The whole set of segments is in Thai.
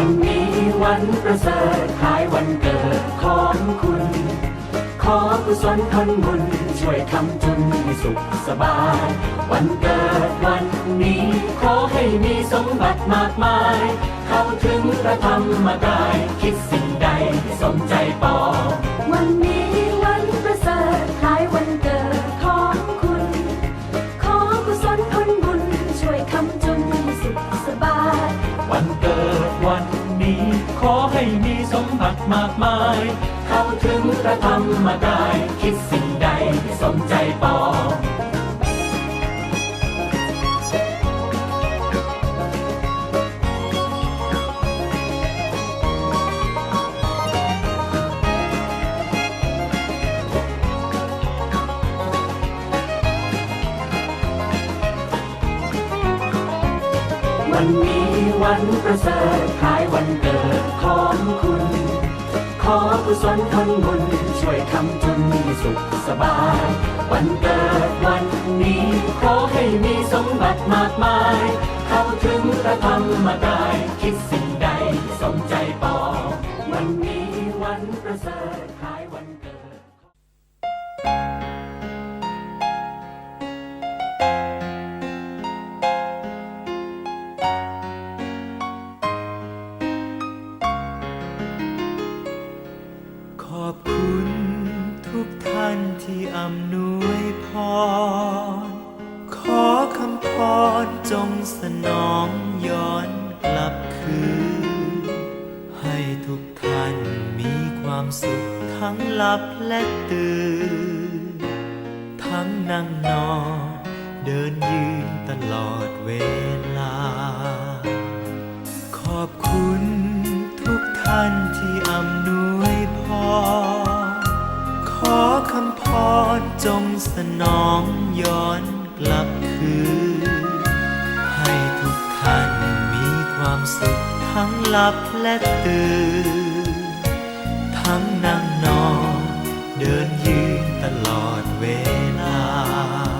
วันนี้วันประเสริฐคล้ายวันเกิดของคุณ ขอกุศลผลบุญช่วยคำจุนให้สุขสบาย วันเกิดวันนี้ขอให้มีสมบัติมากมาย เข้าถึงพระธรรมกาย คิดสิ่งใดสมใจปอง ขอให้มีสมบัติมากมาย เข้าถึงพระธรรมกาย คิดสิ่งใดสมใจปอง วันนี้วันประเสริฐคล้ายวันเกิดของคุณ ขอกุศลผลบุญช่วยทำจนมีสุขสบาย วันเกิดวันนี้ขอให้มีสมบัติมากมาย เข้าถึงพระธรรมกาย อำนวยพร ขอคำพรจงสนองย้อนกลับคืน ให้ทุกท่านมีความสุขทั้งหลับและตื่น ทั้งนั่งนอนเดินยืนตลอดเวลา ขอบคุณทุกท่านที่ งสนองย้อนกลับคืน ให้ทุกท่านมีความสุขทั้งหลับและตื่น ทั้งนั่งนอนเดินยืนตลอดเวลา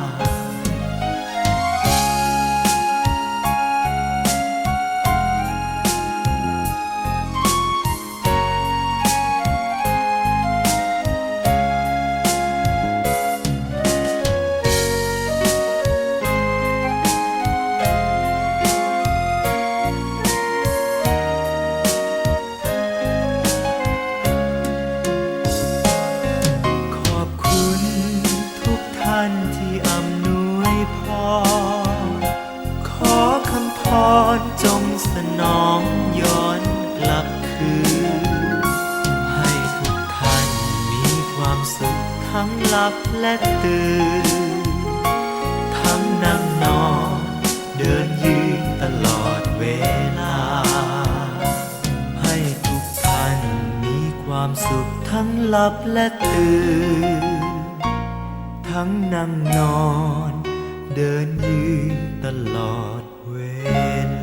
รจงสนองย้อนกลับคืน ให้ทุกท่านมีความสุขทั้งหลับและตื่น ทั้งนั่งนอนเดินยืนตลอดเวลา ให้ทุกท่านมีความสุขทั้งหลับและตื่น ทั้งนั่งนอนเดินยืนตลอดเวลา